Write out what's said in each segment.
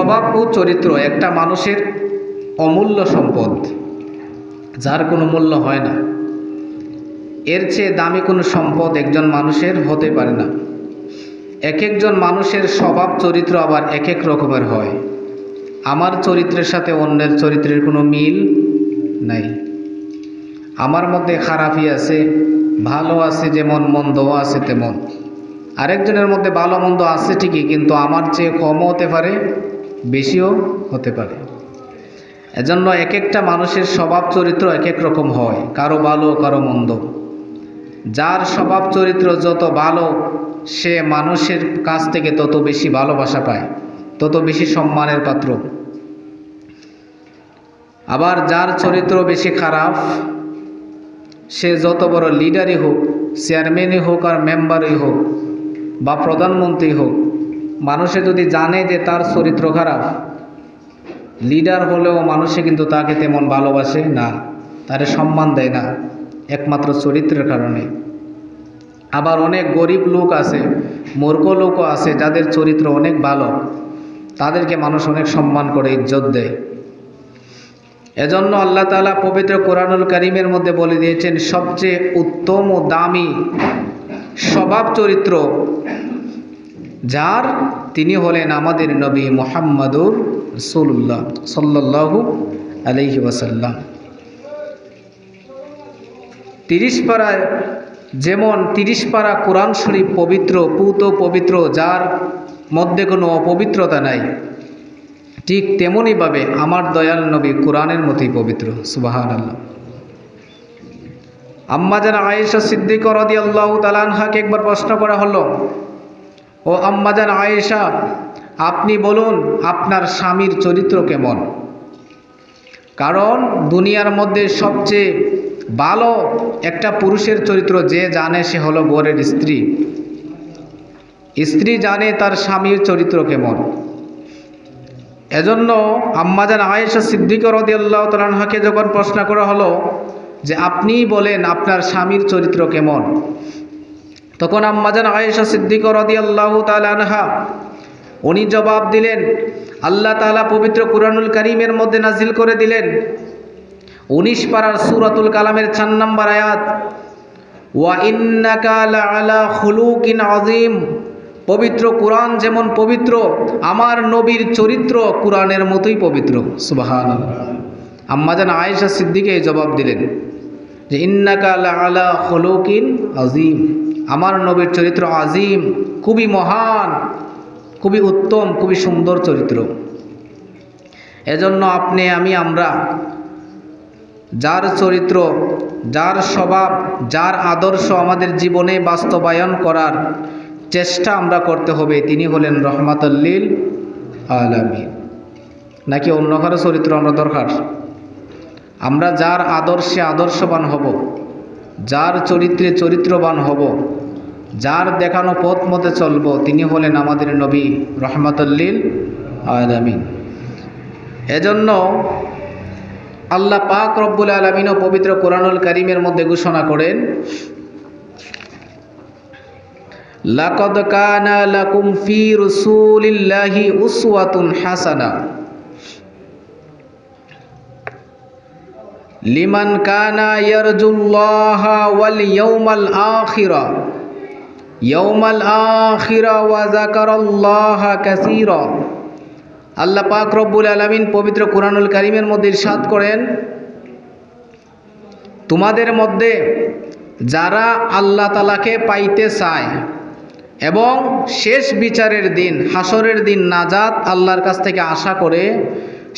স্বভাব ও চরিত্র একটা মানুষের অমূল্য সম্পদ, যার কোনো মূল্য হয় না। এর চেয়ে দামি কোনো সম্পদ একজন মানুষের হতে পারে না। এক একজন মানুষের স্বভাব চরিত্র আবার এক এক রকমের হয়। আমার চরিত্রের সাথে অন্যের চরিত্রের কোনো মিল নাই। আমার মধ্যে খারাপই আছে, ভালো আছে যেমন, মন্দও আছে তেমন। আরেকজনের মধ্যে ভালো মন্দ আছে ঠিকই, কিন্তু আমার চেয়ে কমও হতে পারে বেশিও হতে পারে। এজন্য এক একটা মানুষের স্বভাব চরিত্র এক এক রকম হয়, কারও ভালো, কারও মন্দ। যার স্বভাব চরিত্র যত ভালো, সে মানুষের কাছ থেকে তত বেশি ভালোবাসা পায়, তত বেশি সম্মানের পাত্র। আবার যার চরিত্র বেশি খারাপ, সে যত বড় লিডারই হোক চেয়ারম্যানই হোক আর মেম্বারই হোক বা প্রধানমন্ত্রী হোক মানুষে যদি জানে যে তার চরিত্র খারাপ লিডার হলেও মানুষে কিন্তু তাকে তেমন ভালোবাসে না, তারে সম্মান দেয় না, একমাত্র চরিত্রের কারণে। আবার অনেক গরিব লোক আছে, মূর্খ লোকও আছে, যাদের চরিত্র অনেক ভালো, তাদেরকে মানুষ অনেক সম্মান করে, ইজ্জত দেয়। এজন্য আল্লাহ তালা পবিত্র কোরআনুল করিমের মধ্যে বলে দিয়েছেন, সবচেয়ে উত্তম ও দামি স্বভাব চরিত্র যার তিনি হলেন আমাদের নবী মোহাম্মদুর রসুল্লাহ সাল্লাহু আলহি ওয়াসাল্লাম। তিরিশ পাড়ায় যেমন তিরিশ পাড়া কোরআন শরীফ পবিত্র, পুত পবিত্র, যার মধ্যে কোনো অপবিত্রতা নাই, ঠিক তেমনইভাবে আমার দয়াল নবী কোরআনের মতোই পবিত্র সুবাহান আল্লাহ আম্মাজান আয়েশা সিদ্দিক রদি আল্লাহ তালানহাকে একবার প্রশ্ন করা হলো ও আম্মাজান আয়েশা, আপনি বলুন আপনার স্বামীর চরিত্র কেমন? কারণ দুনিয়ার মধ্যে সবচেয়ে ভালো একটা পুরুষের চরিত্র যে জানে সে হলো বরের স্ত্রী। স্ত্রী জানে তার স্বামীর চরিত্র কেমন। এজন্য আম্মাজান আয়েশা সিদ্দিক রদি আল্লাহ তালানহাকে যখন প্রশ্ন করা হলো যে আপনিই বলেন আপনার স্বামীর চরিত্র কেমন তখন আম্মাজান আয়েশা সিদ্দিক রদি আল্লাহ তালানহা উনি জবাব দিলেন, আল্লাহ তালা পবিত্র কুরআনুল করিমের মধ্যে নাজিল করে দিলেন। উনিশ পাড়ার সুরাতুল কালামের চার নম্বর আয়াত, ওয়া আলা আজিম পবিত্র কোরআন যেমন পবিত্র, আমার নবীর চরিত্র কোরআনের মতোই পবিত্র। সুবাহান আম্মাজান আয়েশা সিদ্দিকে জবাব দিলেন যে, ইন্নাকা আলা হলুকিন আজিম আমার নবীর চরিত্র আজিম, খুবই মহান, খুবই উত্তম, খুবই সুন্দর চরিত্র। এজন্য আপনি, আমি, আমরা, যার চরিত্র, যার স্বভাব, যার আদর্শ আমাদের জীবনে বাস্তবায়ন করার চেষ্টা আমরা করতে হবে, তিনি হলেন রহমাতল্লিল আলমী নাকি অন্য কারও চরিত্র আমরা দরকার? আমরা যার আদর্শে আদর্শবান হব, যার চরিত্রে চরিত্রবান হব যার দেখানো পথ মতে চলব, তিনি হলেন আমাদের নবী রহমাতল্লিল আলমিন। এজন্য আল্লাহ পাক রব্বুল আলমিনও পবিত্র কোরআনুল করিমের মধ্যে ঘোষণা করেন, লাকদ কানা লাকুম ফি রসুলিল্লাহি উসওয়াতুন হাসানা। লিমান কানা ইয়ারজুল্লাহ ওয়াল ইয়াউমাল আখিরা। ইয়াউমাল আখিরা ওয়া যাকারাল্লাহ কাসীরা। আল্লাহ পাক রব্বুল আলামিন পবিত্র কোরআনুল কারীমের মধ্যে ইরশাদ করেন, তোমাদের মধ্যে যারা আল্লাহ তালাকে পাইতে চায় এবং শেষ বিচারের দিন হাসরের দিন নাজাত আল্লাহর কাছ থেকে আশা করে,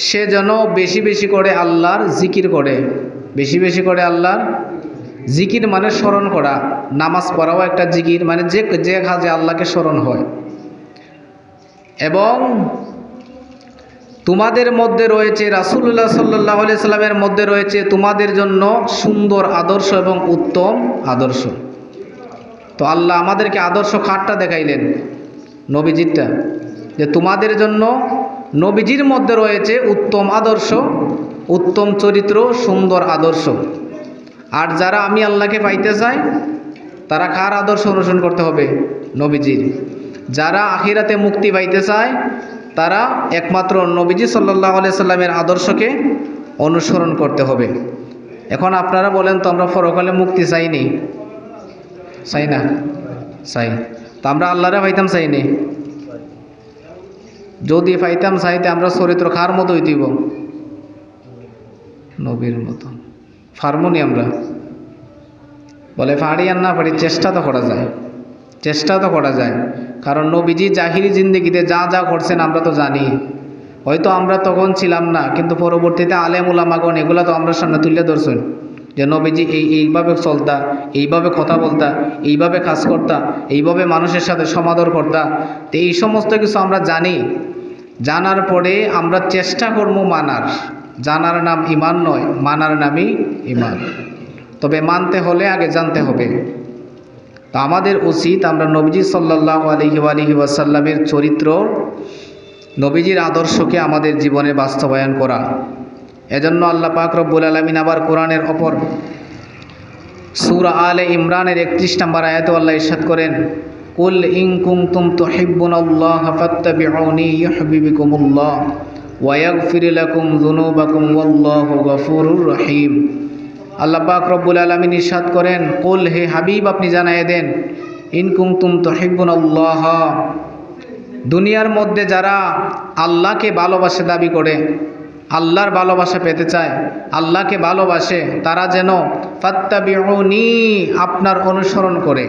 সে যেন বেশি বেশি করে আল্লাহর জিকির করে। বেশি বেশি করে আল্লাহর জিকির মানে স্মরণ করা, নামাজ পড়াও একটা জিকির মানে যে যে কাজে আল্লাহকে স্মরণ হয়। এবং তোমাদের মধ্যে রয়েছে রাসুল্লাহ সাল্লাহ সাল্লামের মধ্যে রয়েছে তোমাদের জন্য সুন্দর আদর্শ এবং উত্তম আদর্শ। তো আল্লাহ আমাদেরকে আদর্শ খাটটা দেখাইলেন নবীজিরটা, যে তোমাদের জন্য নবীজির মধ্যে রয়েছে উত্তম আদর্শ, উত্তম চরিত্র, সুন্দর আদর্শ। আর যারা আমি আল্লাহকে পাইতে চাই, তারা কার আদর্শ অনুসরণ করতে হবে? নবীজির। যারা আখিরাতে মুক্তি পাইতে চায়, তারা একমাত্র নবীজি সাল্লাহ আলিয়া সাল্লামের আদর্শকে অনুসরণ করতে হবে। এখন আপনারা বলেন, তো আমরা পরকালে মুক্তি চাইনি? চাই না। চাই। তো আমরা আল্লাহরে পাইতাম চাইনি যদি পাইতাম চাইতে আমরা চরিত্র খার মতো হইতেইব নবীর মতো ফার্মনি আমরা। বলে ফাড়ি আর না পারি চেষ্টা তো করা যায়। চেষ্টা তো করা যায়। কারণ নবীজি জাহিরি জিন্দগিতে যা যা করছেন আমরা তো জানি। হয়তো আমরা তখন ছিলাম না, কিন্তু পরবর্তীতে আলেম উলামাগণ এগুলো তো আমরা সামনে তুলে ধরছেন। যে নবীজি এই, এইভাবে চলতা, এইভাবে কথা বলতা, এইভাবে কাজ করতা, এইভাবে মানুষের সাথে সমাদর করতা। তো এই সমস্ত কিছু আমরা জানি। জানার পরে আমরা চেষ্টা করব মানার। জানার নাম ইমান নয়, মানার নামই ইমান। তবে মানতে হলে আগে জানতে হবে। তো আমাদের উচিত আমরা নবীজি সাল্লাহ আলহি আলহি ওয়াসাল্লামের চরিত্র, নবীজির আদর্শকে আমাদের জীবনে বাস্তবায়ন করা। এজন্য আল্লাহ পাক রব্বুল আলমিন আবার কোরআনের অপর সুরা আলে ইমরানের একত্রিশ নম্বর আয়াত আল্লাহ ইরশাদ করেন, কুল ইং কুম তুম তো হিব্বুন আল্লাহ ফাত্তাবিউনি ইউহবিবিকুমুল্লাহ। ওয়াগফির লাকুম যুনুবাকুম ওয়াল্লাহু রহিম। আল্লাহ পাক রব্বুল আলমিন ইরশাদ করেন, কুল হে হাবিব, আপনি জানাই দেন, ইন কুম তুম তো হিব্বুন আল্লাহ দুনিয়ার মধ্যে যারা আল্লাহকে ভালোবাসে দাবি করে, আল্লাহর ভালোবাসা পেতে চায়, আল্লাহকে ভালোবাসে, তারা যেন ফাত্তাবিউনি, আপনার অনুসরণ করে।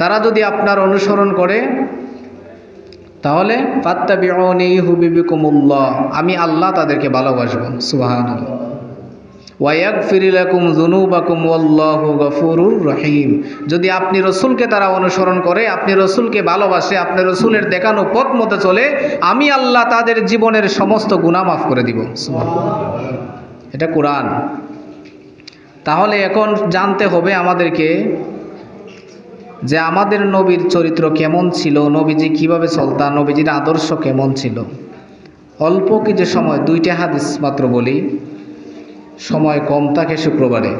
তারা যদি আপনার অনুসরণ করে তাহলে ফাত্তাবিউনি হুবিবিকুমুল্লাহ আমি আল্লাহ তাদেরকে ভালোবাসবো সুবাহান ওয়াক ফিরিলাকুম জুনুবাকুম ওয়াল্লাহু গফুরুর রহিম। যদি আপনি রসুলকে তারা অনুসরণ করে, আপনি রসুলকে ভালোবাসে, আপনি রসুলের দেখানো পথ মতো চলে, আমি আল্লাহ তাদের জীবনের সমস্ত গুণা মাফ করে দিব এটা কোরআন। তাহলে এখন জানতে হবে আমাদেরকে যে আমাদের নবীর চরিত্র কেমন ছিল, নবীজি কীভাবে চলতা নবীজির আদর্শ কেমন ছিল। অল্প কিছু সময়, দুইটা হাদিস মাত্র বলি। সময় কম থাকে শুক্রবারে।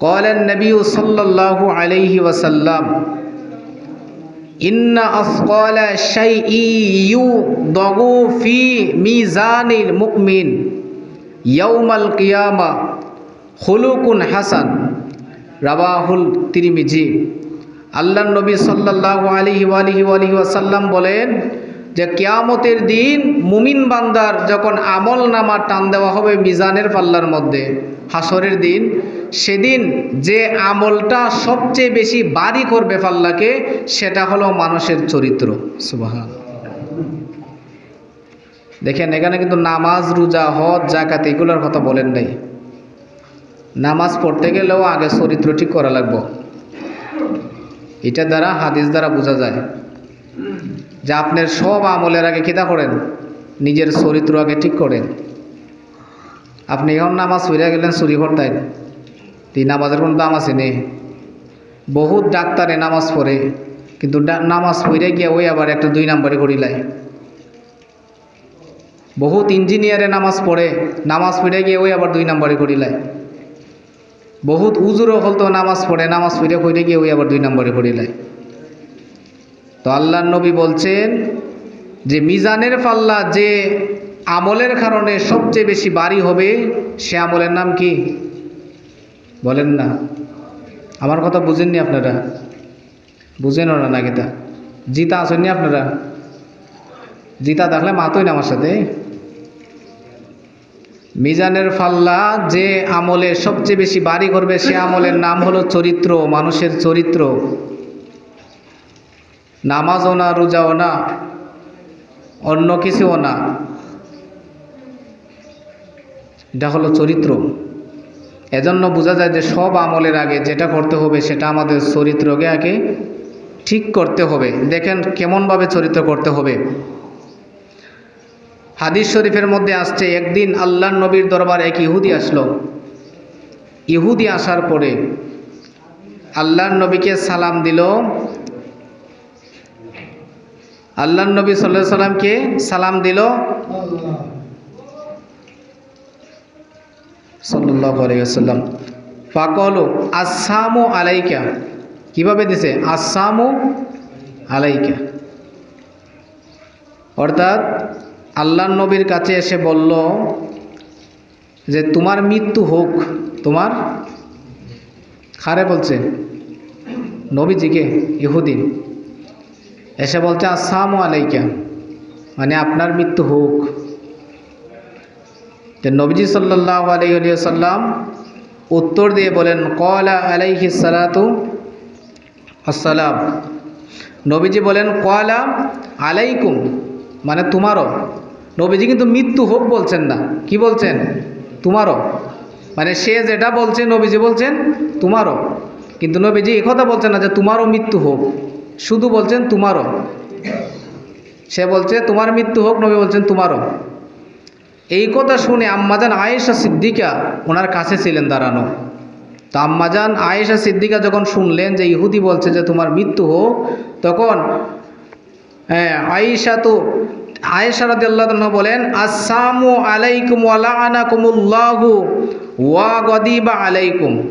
কলেন নবী সাল্লাহ আলাইহি ওয়াসাল্লাম ফি কিয়ামা হাসান। রাবাহুল তিরিমিজি। আল্লাহ নবী সাল্লাহ আলিহি আলিহি আলিহি ওয়াসাল্লাম বলেন যে, কেয়ামতের দিন মুমিন বান্দার যখন আমল নামা টান দেওয়া হবে মিজানের পাল্লার মধ্যে হাসরের দিন, সেদিন যে আমলটা সবচেয়ে বেশি বাড়ি করবে পাল্লাকে, সেটা হলো মানুষের চরিত্র। সুবাহান দেখেন, এখানে কিন্তু নামাজ, রোজা, হজ জাকাত এগুলোর কথা বলেন নাই। নামাজ পড়তে গেলেও আগে চরিত্র ঠিক করা লাগবো। এটা দ্বারা, হাদিস দ্বারা বোঝা যায়। যে আপনার সব আমলের আগে কিতা করেন? নিজের চরিত্র আগে ঠিক করেন। আপনি এখন নামাজ ফিরে গেলেন, চুরি করতেন। এই নামাজের কোনো দাম আছে নেই বহুত ডাক্তারে নামাজ পড়ে, কিন্তু নামাজ পড়ে গিয়ে ওই আবার একটা দুই নাম্বারে করিলায় বহুত ইঞ্জিনিয়ারে নামাজ পড়ে নামাজ পড়ে গিয়ে ওই আবার দুই নাম্বারে করিলায় বহুত উজুর হল তো নামাজ পড়ে নামাজ পড়ে পড়ে গিয়ে ওই আবার দুই নম্বরে পড়িলায় তো আল্লাহ নবী বলছেন যে, মিজানের পাল্লা যে আমলের কারণে সবচেয়ে বেশি বাড়ি হবে, সে আমলের নাম কি? বলেন না। আমার কথা বুঝেননি আপনারা? বুঝেন না নাকি তা জিতা আসেননি আপনারা? জিতা দেখলে মাতই না আমার সাথে। মিজানের ফাল্লা যে আমলে সবচেয়ে বেশি বাড়ি করবে সে আমলের নাম হলো চরিত্র, মানুষের চরিত্র। নামাজও না, রোজাও না, অন্য কিছুও না। এটা হলো চরিত্র। এজন্য বোঝা যায় যে সব আমলের আগে যেটা করতে হবে সেটা আমাদের চরিত্রকে আগে ঠিক করতে হবে। দেখেন কেমনভাবে চরিত্র করতে হবে। হাদিস শরীফের মধ্যে আসছে, একদিন আল্লাহ নবীর দরবার এক ইহুদি আসলো। ইহুদি আসার পরে আল্লাহ নবীকে সালাম দিল। আল্লাহ নবী সাল্লাহ সাল্লামকে সালাম দিল। সাল্লাহ আলাইসাল্লাম ফাকল আসামু আলাইকা। কীভাবে দিছে? আসামু আলাইকা। অর্থাৎ আল্লাহ নবীর কাছে এসে বলল যে, তোমার মৃত্যু হোক। তোমার? খারে বলছে, নবীজিকে ইহুদিন এসে বলছে, আসসালামু আলাইকা। মানে আপনার মৃত্যু হোক। তো নবীজি সাল্লাহ আলাইসাল্লাম উত্তর দিয়ে বলেন কলা আলাইহি সালাতু আসসালাম নবীজি বলেন কলা আলাইকুম। মানে তোমারও। নবীজি কিন্তু মৃত্যু হোক বলছেন না। কি বলছেন? তোমারও। মানে সে যেটা বলছে, নবীজি বলছেন, তোমারও। কিন্তু নবীজি কথা বলছেন না যে তোমারও মৃত্যু হোক। শুধু বলছেন তোমারও। সে বলছে, তোমার মৃত্যু হোক, নবী বলছেন, তোমারও। এই কথা শুনে আম্মাজান আয়েশা সিদ্দিকা ওনার কাছে ছিলেন দাঁড়ানো। তো আম্মাজান আয়েশা সিদ্দিকা যখন শুনলেন যে ইহুদি বলছে যে তোমার মৃত্যু হোক, তখন হ্যাঁ আয়েশা তো আয়েশা রাদি বলেন আসামু আলাইকুম ওয়ালানাকুমুল্লাহু ওয়া গদিবা আলাইকুম।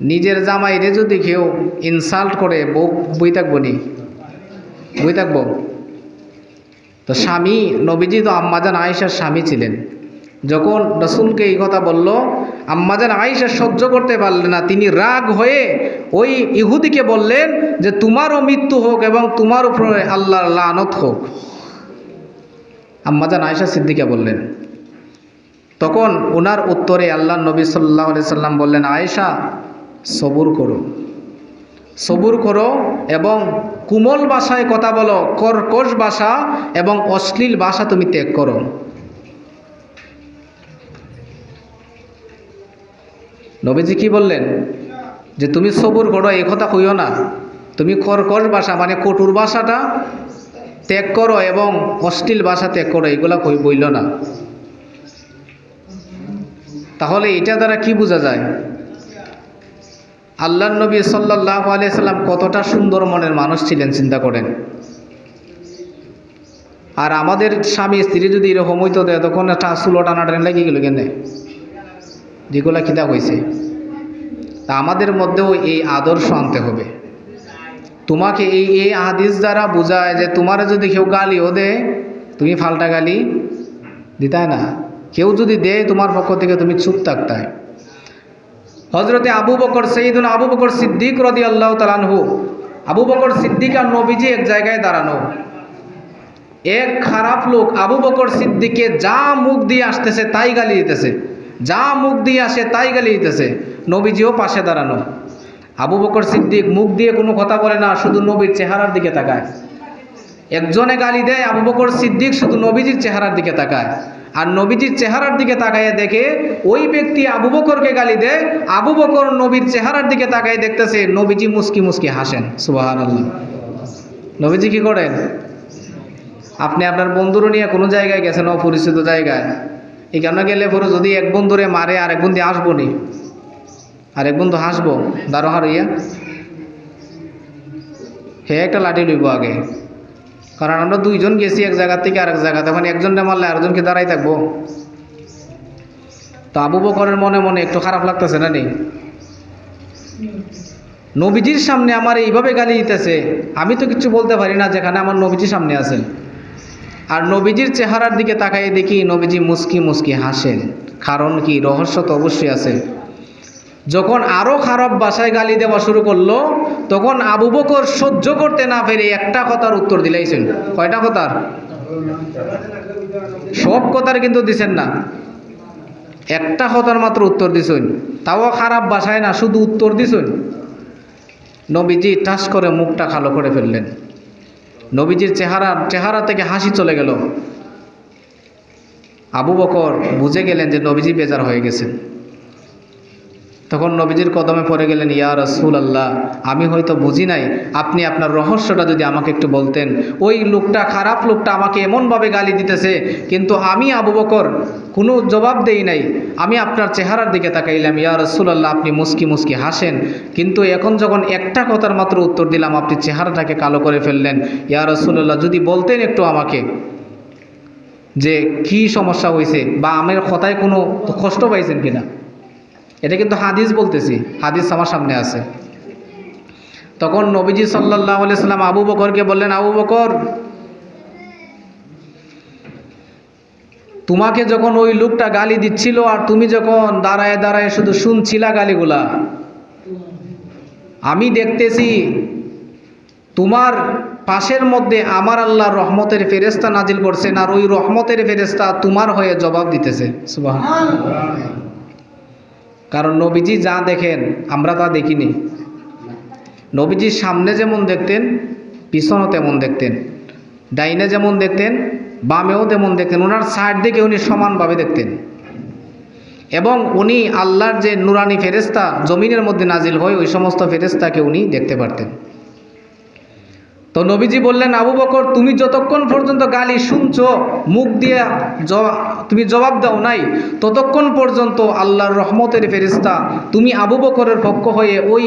নিজের জামাইরে যদি কেউ ইনসাল্ট করে, বউ বই থাকব নি? বই থাকব? তো স্বামী, নবীজি তো আম্মাজান আয়েশার স্বামী ছিলেন। যখন রসুলকে এই কথা বলল আম্মাজান আয়েশা সহ্য করতে পারলেন না, তিনি রাগ হয়ে ওই ইহুদিকে বললেন যে, তোমারও মৃত্যু হোক এবং তোমার উপরে আল্লাহর লানত হোক। আম্মাজান আয়েশা সিদ্দিকা বললেন। তখন ওনার উত্তরে আল্লাহ নবী সাল্লাহ সাল্লাম বললেন, আয়েশা, সবুর করো। সবুর করো এবং কুমল ভাষায় কথা বলো, কর্কশ ভাষা এবং অশ্লীল ভাষা তুমি ত্যাগ করো। নবীজি কি বললেন? যে তুমি সবুর করো এই কথা কইও না। তুমি কর্কশ ভাষা মানে কটুর ভাষাটা ত্যাগ করো এবং অশ্লীল ভাষা ত্যাগ করো, এগুলা কই বইল না। তাহলে এটা দ্বারা কি বোঝা যায়? আল্লাহ নবী সাল্লাহ আলিয়াল্লাম কতটা সুন্দর মনের মানুষ ছিলেন, চিন্তা করেন। আর আমাদের স্বামী, স্ত্রী যদি এরকম হইতো একটা চুলো টানা টান লাগি গেল কেনে? যেগুলা খিদা হয়েছে তা আমাদের মধ্যেও এই আদর্শ আনতে হবে। তোমাকে এই এই হাদিস দ্বারা বোঝায় যে তোমার যদি কেউ গালিও দেয়, তুমি ফাল্টা গালি দিতায় না। কেউ যদি দেয়, তোমার পক্ষ থেকে তুমি চুপ থাকতায়। হজরতে আবু বকর সঈদুল আবু বকর সিদ্দিক রদি আল্লাহ তালানহু আবু বকর সিদ্দিক আর নবীজি এক জায়গায় দাঁড়ানো। এক খারাপ লোক আবু বকর সিদ্দিকে যা মুখ দিয়ে আসতেছে, তাই গালি দিতেছে। যা মুখ দিয়ে আসে তাই গালি দিতেছে। নবীজিও পাশে দাঁড়ানো। আবু বকর সিদ্দিক মুখ দিয়ে কোনো কথা বলে না, শুধু নবীর চেহারার দিকে তাকায়। একজনে গালি দেয়, আবু বকর সিদ্দিক শুধু নবীজির চেহারার দিকে তাকায়। আর নবীজির চেহারার দিকে তাকাইয়ে দেখে ওই ব্যক্তি আবু বকরকে গালি দেয়, আবু বকর নবীর চেহারার দিকে তাকাই দেখতেছে নবীজি মুস্কি মুস্কি হাসেন। সুবাহান আল্লাহ নবীজি কি করেন? আপনি আপনার বন্ধুরও নিয়ে কোনো জায়গায় গেছেন, অপরিচিত জায়গায়? এখানে গেলে পরে যদি এক বন্ধুরে মারে আর এক বন্ধু আসব নি আর এক বন্ধু হাসবো? দারো হারইয়া হে, একটা লাঠি লইব আগে। কারণ আমরা দুইজন গেছি এক জায়গা থেকে আরেক জায়গা তখন একজনটা মারলে আরেকজনকে দাঁড়াই থাকব। তো আবু বকরের মনে মনে একটু খারাপ লাগতেছে, না নেই? নবীজির সামনে আমার এইভাবে গালি দিতেছে। আমি তো কিছু বলতে পারি না যেখানে আমার নবীজির সামনে আছেন। আর নবীজির চেহারার দিকে তাকাই দেখি নবীজি মুস্কি মুস্কি হাসেন। কারণ কি? রহস্য তো অবশ্যই আছে। যখন আরও খারাপ বাসায় গালি দেওয়া শুরু করল, তখন আবু বকর সহ্য করতে না পেরে একটা কথার উত্তর দিলাইছেন। কয়টা কথার? সব কথার কিন্তু দিছেন না। একটা কথার মাত্র উত্তর দিছেন। তাও খারাপ বাসায় না, শুধু উত্তর দিছেন। নবীজি টাস করে মুখটা কালো করে ফেললেন। নবীজির চেহারা চেহারা থেকে হাসি চলে গেল। আবু বকর বুঝে গেলেন যে নবীজি বেজার হয়ে গেছেন। তখন নবীজির কদমে পড়ে গেলেন, ইয়া রসুল আল্লাহ আমি হয়তো বুঝি নাই। আপনি আপনার রহস্যটা যদি আমাকে একটু বলতেন। ওই লোকটা খারাপ লোকটা আমাকে এমনভাবে গালি দিতেছে, কিন্তু আমি আবু বকর কোনো জবাব দেই নাই। আমি আপনার চেহারার দিকে তাকাইলাম, ইয়া রসুল আল্লাহ আপনি মুস্কি মুস্কি হাসেন। কিন্তু এখন যখন একটা কথার মাত্র উত্তর দিলাম, আপনি চেহারাটাকে কালো করে ফেললেন। ইয়া রসুল আল্লাহ যদি বলতেন একটু আমাকে যে কি সমস্যা হয়েছে বা আমার কথায় কোনো কষ্ট পাইছেন কিনা? এটা কিন্তু হাদিস বলতেছি, হাদিস আমার সামনে আছে। তখন নবীজি সাল্লাহ সাল্লাম আবু বকরকে বললেন, আবু বকর, তোমাকে যখন ওই লোকটা গালি দিচ্ছিল আর তুমি যখন দাঁড়ায় দাঁড়ায় শুধু শুনছিলা গালিগুলা, আমি দেখতেছি তোমার পাশের মধ্যে আমার আল্লাহ রহমতের ফেরেস্তা নাজিল করছেন আর ওই রহমতের ফেরেস্তা তোমার হয়ে জবাব দিতেছে। সুবাহ কারণ নবীজি যা দেখেন, আমরা তা দেখিনি। নবীজির সামনে যেমন দেখতেন, পিছনও তেমন দেখতেন। ডাইনে যেমন দেখতেন, বামেও তেমন দেখতেন। ওনার সাইড দিকে উনি সমানভাবে দেখতেন। এবং উনি আল্লাহর যে নুরানি ফেরেস্তা জমিনের মধ্যে নাজিল হয় ওই সমস্ত ফেরেস্তাকে উনি দেখতে পারতেন। তো নবীজি বললেন, আবু বকর, তুমি যতক্ষণ পর্যন্ত গালি শুনছো, মুখ দিয়ে তুমি জবাব দাও নাই, ততক্ষণ পর্যন্ত আল্লাহর রহমতের ফেরিস্তা তুমি আবু বকরের পক্ষ হয়ে ওই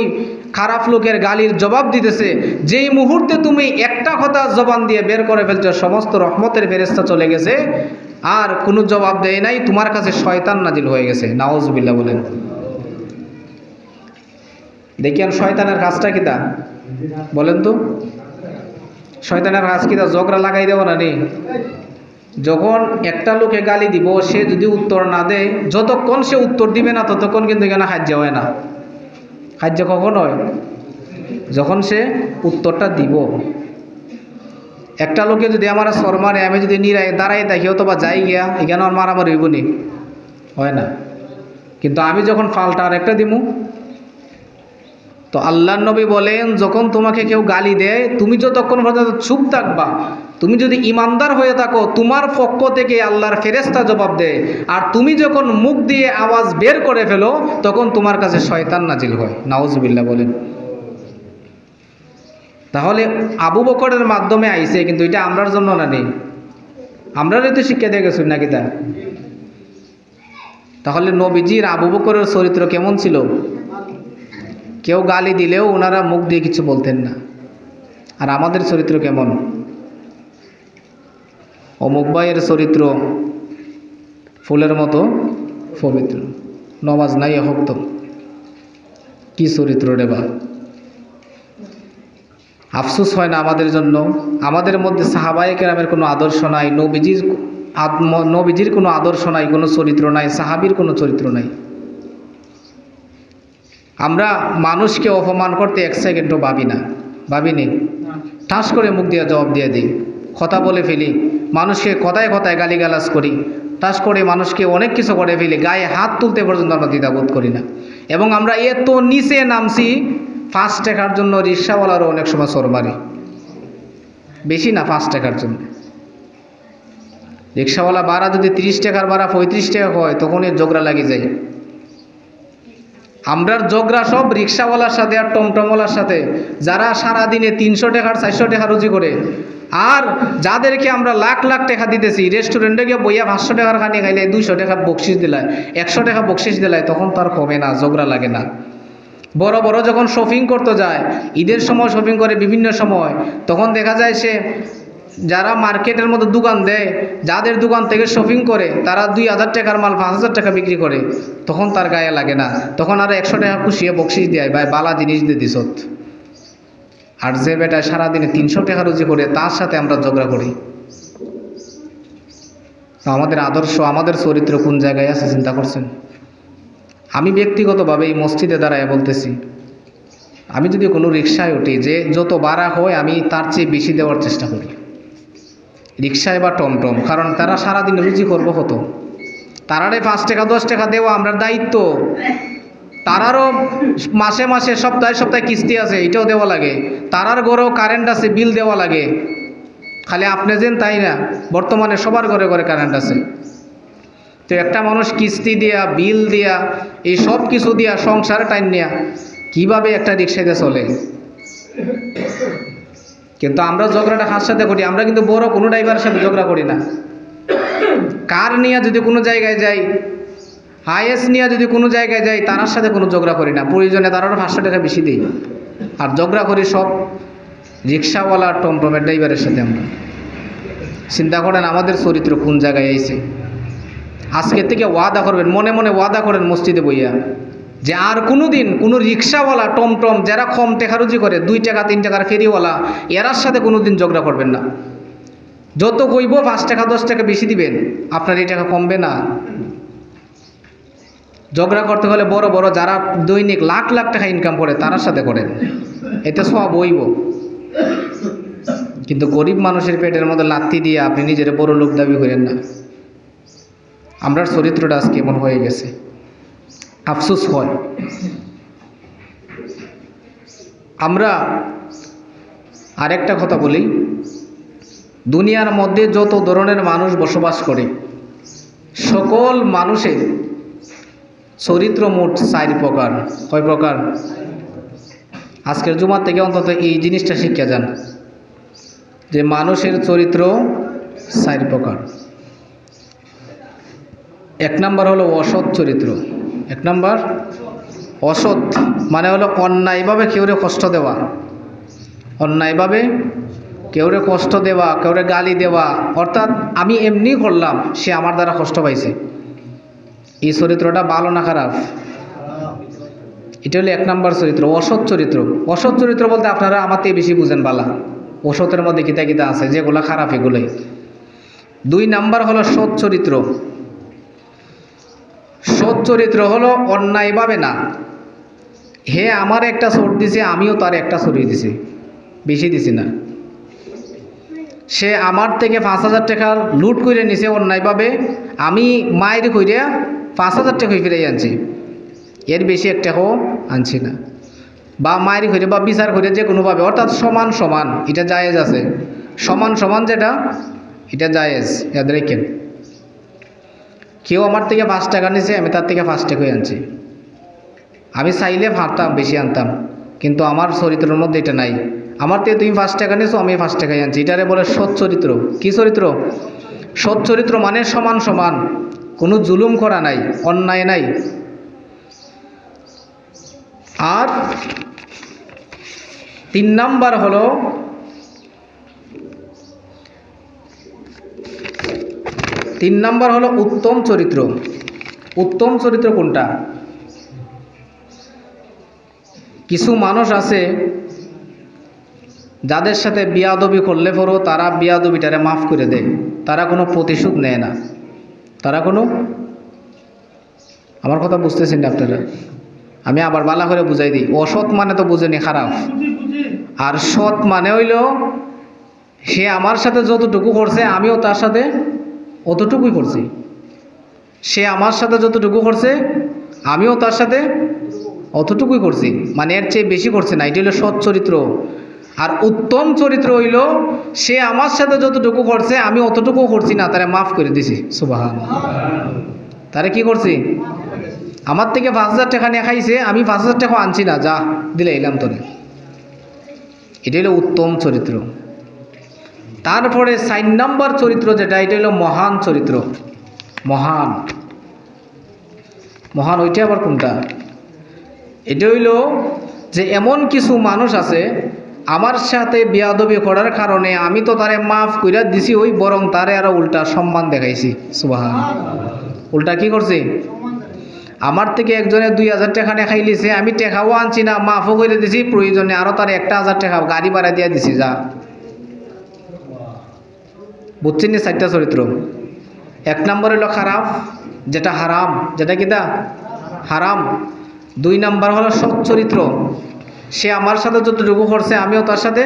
খারাপ লোকের গালির জবাব দিতেছে। যেই মুহূর্তে তুমি একটা কথা জবান দিয়ে বের করে ফেলছো, সমস্ত রহমতের ফেরিস্তা চলে গেছে। আর কোনো জবাব দেয় নাই, তোমার কাছে শয়তান নাজিল হয়ে গেছে। নাওজবিল্লা বলেন। দেখি আর শয়তানের কাজটা কিতা বলেন তো। শয়তানের কাজ কিতা ঝগড়া লাগাই দেবো না নি? যখন একটা লোকে গালি দিব, সে যদি উত্তর না দেয়, যতক্ষণ সে উত্তর দিবে না, ততক্ষণ কিন্তু এখানে সাহায্য হয় না। সাহায্য কখন হয়? যখন সে উত্তরটা দিব। একটা লোকে যদি আমার সর মারে, আমি যদি নিরাই দাঁড়াই দেখি অথবা যাই গিয়া, এখানে আমার মারামারি হইব নি? হয় না। কিন্তু আমি যখন ফালটা আর একটা দিমু তো আল্লাহ নবী বলেন, যখন তোমাকে কেউ গালি দেয়, তুমি যতক্ষণ পর্যন্ত চুপ থাকবা, তুমি যদি ইমানদার হয়ে থাকো, তোমার পক্ষ থেকে আল্লাহর ফেরেস্তা জবাব দেয়। আর তুমি যখন মুখ দিয়ে আওয়াজ বের করে ফেলো, তখন তোমার কাছে শয়তান নাজিল হয়। নাউজবিল্লা বলেন। তাহলে আবু বকরের মাধ্যমে আইছে, কিন্তু এটা আমরার জন্য না নেই। আমরারই তো শিক্ষা দিয়ে গেছি নাকি তা? তাহলে নবীজির আবু বকরের চরিত্র কেমন ছিল? কেউ গালি দিলেও ওনারা মুখ দিয়ে কিছু বলতেন না। আর আমাদের চরিত্র কেমন? অমুক ভাইয়ের চরিত্র ফুলের মতো পবিত্র। নমাজ নাই হোক তো কি চরিত্র রে বা আফসোস হয় না আমাদের জন্য? আমাদের মধ্যে সাহাবায়ে কেরামের কোনো আদর্শ নাই, নবীজির আত্ম নবীজির কোনো আদর্শ নাই, কোনো চরিত্র নাই, সাহাবির কোনো চরিত্র নাই। আমরা মানুষকে অপমান করতে এক সেকেন্ডও ভাবি না ভাবিনি ঠাস করে মুখ দিয়ে জবাব দিয়ে দিই। কথা বলে ফেলি, মানুষকে কথায় কথায় গালিগালাজ করি টাস করে মানুষকে অনেক কিছু করে ফেলি, গায়ে হাত তুলতে পর্যন্ত আমরা দ্বিধাবোধ করি না। এবং আমরা এত নিচে নামছি ফার্স্ট টাকার জন্য রিক্সাওয়ালারও অনেক সময় সর মারি। বেশি না ফার্স্ট টাকার জন্য। রিক্সাওয়ালা ভাড়া যদি তিরিশ টাকার ভাড়া পঁয়ত্রিশ টাকা হয় তখন এর ঝগড়া লাগে যায়। আমরার জগরা সব রিক্সাওয়ালার সাথে আর টমটমওয়ালার সাথে, যারা সারা দিনে তিনশো টাকার, চারশো টাকা রুজি করে। আর যাদেরকে আমরা লাখ লাখ টাকা দিতেছি রেস্টুরেন্টে গিয়ে বইয়া পাঁচশো টাকার খানি খাইলে দুইশো টাকা বকশিস দিলায়, একশো টাকা বকশিস দিলায়, তখন তার কমে না, জগরা লাগে না। বড় বড় যখন শপিং করতে যায়, ঈদের সময় শপিং করে বিভিন্ন সময়, তখন দেখা যায় সে যারা মার্কেটের মধ্যে দোকান দেয়, যাদের দোকান থেকে শপিং করে, তারা দুই হাজার টাকার মাল, পাঁচ হাজার টাকা বিক্রি করে। তখন তার গায়ে লাগে না। তখন আর একশো টাকা খুশিয়ে বকশিস দেয়, ভাই, বালা জিনিস দিয়ে দিছত আর যে বেটা সারাদিনে তিনশো টাকা রুজি করে, তার সাথে আমরা ঝগড়া করি। আমাদের আদর্শ, আমাদের চরিত্র কোন জায়গায় আছে, চিন্তা করছেন? আমি ব্যক্তিগতভাবে এই মসজিদে দাঁড়ায় বলতেছি, আমি যদি কোনো রিক্সায় উঠি, যে যত বাড়া হয়, আমি তার চেয়ে বেশি দেওয়ার চেষ্টা করি। রিক্সায় বা টমটম, কারণ তারা সারাদিন রুজি করব হতো তারারে পাঁচ টাকা, দশ টাকা দেওয়া আমরা দায়িত্ব। তারারও মাসে মাসে, সপ্তাহে সপ্তাহে কিস্তি আছে, এটাও দেওয়া লাগে। তারার ঘরেও কারেন্ট আছে বিল দেওয়া লাগে। খালি আপনি যেন তাই না, বর্তমানে সবার ঘরে ঘরে কারেন্ট আছে। তো একটা মানুষ কিস্তি দিয়া বিল দিয়া, এই সব কিছু দিয়া সংসার টাইম নেয়া, কীভাবে একটা রিক্সাতে চলে? কিন্তু আমরা ঝগড়াটা কার সাথে করি? আমরা কিন্তু বড় কোনো ড্রাইভারের সাথে ঝগড়া করি না। কার নিয়ে যদি কোনো জায়গায় যাই, হাইয়েস্ট নিয়ে যদি কোনো জায়গায় যাই তার সাথে কোনো ঝগড়া করি না। প্রয়োজনে তারারও পাঁচশো টাকা বেশি দিই। আর ঝগড়া করি সব রিক্সাওয়ালা, টমটমের ড্রাইভারের সাথে আমরা। চিন্তা করেন আমাদের চরিত্র কোন জায়গায় এসে আজকে থেকে ওয়াদা করবেন, মনে মনে ওয়াদা করেন মসজিদে বইয়া। যে আর কোনো দিন কোনো রিক্সাওয়ালা টমটম যারা কম টেকারুজি করে, দুই টাকা, তিন টাকার ফেরিওয়ালা, এরার সাথে কোনো দিন ঝগড়া করবেন না। যত কইব পাঁচ টাকা, দশ টাকা বেশি দিবেন, আপনার এই টাকা কমবে না। ঝগড়া করতে হলে বড় বড় যারা দৈনিক লাখ লাখ টাকা ইনকাম করে তার সাথে করেন। এতে সব বইব কিন্তু গরিব মানুষের পেটের মধ্যে লাত্তি দিয়ে আপনি নিজের বড় লোক দাবি করেন না। আমরা চরিত্রটা আজকে এমন হয়ে গেছে। আফসোস হয়। আমরা আরেকটা কথা বলি। দুনিয়ার মধ্যে যত ধরনের মানুষ বসবাস করে, সকল মানুষের চরিত্র মোট চার প্রকার। কয় প্রকার? আজকের জুমার থেকে অন্তত এই জিনিসটা শিক্ষা যান যে মানুষের চরিত্র চার প্রকার। এক নাম্বার হলো অসৎ চরিত্র। এক নম্বর, অসৎ মানে হলো অন্যায়ভাবে কেউরে কষ্ট দেওয়া। অন্যায়ভাবে কেউরে কষ্ট দেওয়া, কেউরে গালি দেওয়া, অর্থাৎ আমি এমনি করলাম, সে আমার দ্বারা কষ্ট পাইছে। এই চরিত্রটা ভালো না খারাপ? এটা হলো এক নম্বর চরিত্র, অসৎ চরিত্র। অসৎ চরিত্র বলতে আপনারা আমার বেশি বুঝেন বালা। অসতের মধ্যে কিতা কিতা আছে, যেগুলো খারাপ এগুলোই। দুই নাম্বার হলো সৎ চরিত্র। সৎ চরিত্র হলো অন্যায়ভাবে না। হে আমার একটা চোট দিছে, আমিও তার একটা সরিয়ে দিছি। বেশি দিছি না। সে আমার থেকে পাঁচ হাজার টাকা লুট করে নিছে অন্যায়ভাবে আমি মায়ের কইরে পাঁচ হাজার টাকা ফিরে আনছি। এর বেশি এক টাকাও আনছি না। বা মায়ের কইরে বা বিচার করে যে কোনোভাবে অর্থাৎ সমান সমান, এটা জায়েজ আছে। সমান সমান যেটা, এটা জায়েজ। ইয়াদ রেখেন। কেউ আমার থেকে পাঁচ টাকা নিছে, আমি তার থেকে পাঁচ টাকাই আনছি? আমি চাইলে ফাঁকতাম বেশি আনতাম, কিন্তু আমার চরিত্রের মধ্যে এটা নাই। আমার থেকে তুমি পাঁচ টাকা নিয়েছো আমি পাঁচ টাকাই আনছি। এটারে বলে সৎ চরিত্র। কী চরিত্র? সৎ চরিত্র মানে সমান সমান, কোনো জুলুম করা নাই, অন্যায় নাই। আর তিন নাম্বার হলো তিন নাম্বার হলো উত্তম চরিত্র। উত্তম চরিত্র কোনটা? কিছু মানুষ আছে যাদের সাথে বিয়াদবি করলে পরও তারা বিয়াদবিটারে মাফ করে দেয়। তারা কোনো প্রতিশোধ নেয় না। তারা কোনো আমার কথা বুঝতেছেন আপনারা? আমি আবার বালা করে বুঝাই দিই। অসৎ মানে তো বুঝেনি, খারাপ। আর সৎ মানে হইল, সে আমার সাথে যতটুকু করছে, আমিও তার সাথে অতটুকুই করছি। সে আমার সাথে যতটুকু করছে, আমিও তার সাথে অতটুকুই করছি। মানে এর চেয়ে বেশি করছে না, এটি হলো সৎ চরিত্র। আর উত্তম চরিত্র হইল, সে আমার সাথে যতটুকু করছে, আমি অতটুকু করছি না, তারে মাফ করে দিছি। সুবাহ তারে কি করছি? আমার থেকে পাঁচ হাজার টাকা নিয়ে খাইছে, আমি পাঁচ হাজার টাকা আনছি না, যা, দিলে এলাম তোরে। এটা হলো উত্তম চরিত্র। তারপরে সাইন নাম্বার চরিত্র যেটা, এটা হলো মহান চরিত্র। মহান। মহান ওইটা আবার কোনটা? এটা হইল যে এমন কিছু মানুষ আছে, আমার সাথে বিয়াদবি করার কারণে আমি তো তারে মাফ কইরা দিছি ওই, বরং তারে আরও উল্টা সম্মান দেখাইছি। সুবাহ উল্টা কি করছি? আমার থেকে একজনে দুই হাজার টাকা নিয়ে খাইলিছে আমি টেকাও আনছি না, মাফও করে দিছি, প্রয়োজনে আরও তার একটা হাজার টাকা গাড়ি ভাড়া দিয়ে দিছি, যা। বুঝছেন চারটা চরিত্র এক নম্বর হলো খারাপ যেটা হারাম যেটা কিটা হারাম দুই নাম্বার হলো সৎ চরিত্র সে আমার সাথে যতটুকু করছে আমিও তার সাথে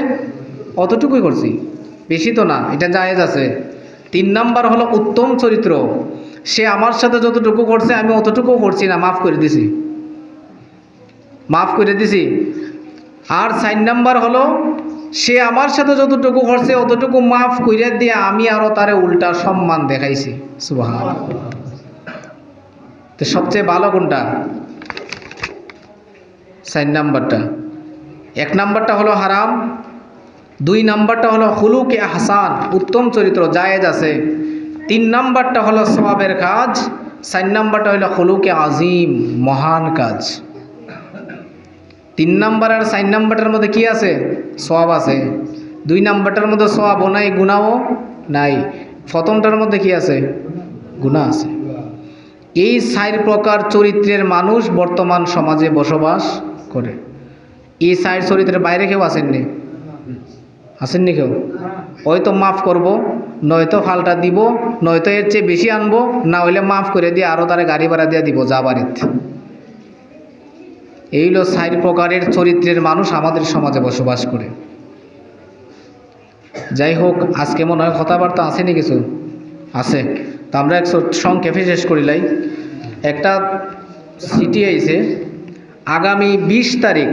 অতটুকুই করছি বেশি তো না, এটা জায়েজ আছে। তিন নাম্বার হলো উত্তম চরিত্র সে আমার সাথে যতটুকু করছে আমি অতটুকুও করছি না, মাফ করে দিছি। মাফ করে দিছি। আর চার নাম্বার হলো সে আমার সাথে যতটুকু করছে, অতটুকু মাফ করে দিয়ে আমি আরও তারে উল্টা সম্মান দেখাইছি। সুবাহ তো সবচেয়ে ভালো কোনটা? চার নাম্বারটা। এক নাম্বারটা হলো হারাম, দুই নাম্বারটা হলো হুলুকে হাসান উত্তম চরিত্র, জায়েজ আছে। তিন নাম্বারটা হলো সবাবের কাজ, চার নাম্বারটা হলো হুলুকে আজিম, মহান কাজ। তিন নাম্বার আর চার নাম্বারটার মধ্যে কি আছে? সব আছে। দুই নাম্বারটার মধ্যে সবও নাই গুণাও নাই। প্রথমটার মধ্যে কি আছে? গুণা আছে। এই চার প্রকার চরিত্রের মানুষ বর্তমান সমাজে বসবাস করে। এই চার চরিত্রের বাইরে কেউ আসেননি? আসেননি কেউ? হয়তো মাফ করব, নয়তো ফালটা দিব, নয়তো এর চেয়ে বেশি আনব, না হইলে মাফ করে দিয়ে আরও তারা গাড়ি ভাড়া দিয়ে দিব যা বাড়িতে। এই হলো চার প্রকারের চরিত্রের মানুষ আমাদের সমাজে বসবাস করে। যাই হোক, আজকে মনে হয় কথাবার্তা আসেনি কিছু? আছে। তা আমরা এক সংক্ষেপে শেষ করিলাই একটা সিটি আইছে, আগামী বিশ তারিখ